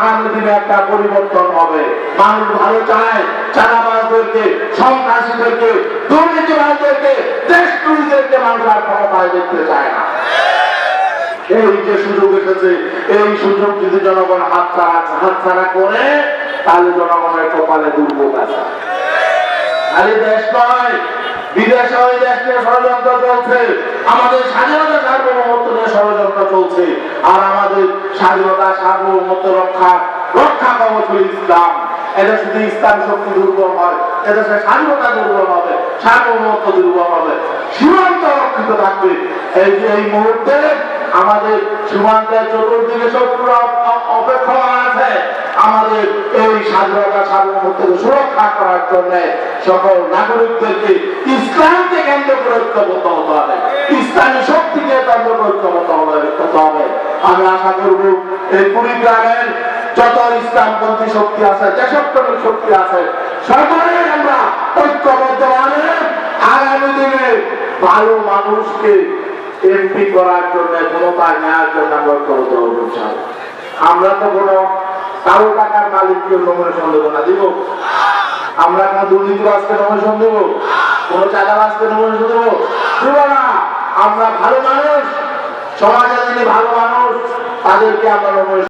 আগামী দিনে একটা পরিবর্তন হবে। মানুষ ভালো চায় সন্ত্রাসীদেরকে মানুষ আর ক্ষমতায় দেখতে চায় না। এই যে সুযোগ এসেছে, এই সুযোগ যদি জনগণ হাত ছাড়া হাত ছাড়া করে, তাহলে জনগণের কপালে দুর্ভোগ আছে। খালি দেশ নয় বিদেশে ওই ষড়যন্ত্র চলছে। আমাদের স্বাধীনতা চলছে আর আমাদের স্বাধীনতা, সার্বভৌমত্ব রক্ষা রক্ষা কবচ হল ইসলাম। এদের শুধু ইসলাম শক্তি দুর্বল হয় এদেশের স্বাধীনতা দুর্বল হবে, সার্বভৌমত্ব দুর্বল হবে। সীমান্ত রক্ষিত থাকবে। এই যে এই মুহূর্তে আমাদের সীমান্তের চতুর্দিকে শত্রুরা অপেক্ষমান আছে। আমাদের এই স্বাধীনতা সার্বভৌমত্বকে সুরক্ষা করার জন্য সকল নাগরিকদেরকে ইসলামকে কেন্দ্র করে ঐক্যবদ্ধ হতে হবে। ইসলামী শক্তিকে কেন্দ্র করে ঐক্যবদ্ধ হবে- আমি আশা করব এই কুড়িগ্রামের যত ইসলামপন্থী শক্তি আছে শক্তি আছে আমরা আগামী দিনে ভালো মানুষকে এমপি করার জন্য, ক্ষমতায় নেওয়ার জন্য আমরা ঐক্যবদ্ধ। আমরা তো কোনো কারও টাকার মালিককে না, দিব। আমরা কোনো কোনো দেবো না। আমরা ভালো মানুষ সমাজে ভালো মানুষ তাদেরকে আমরা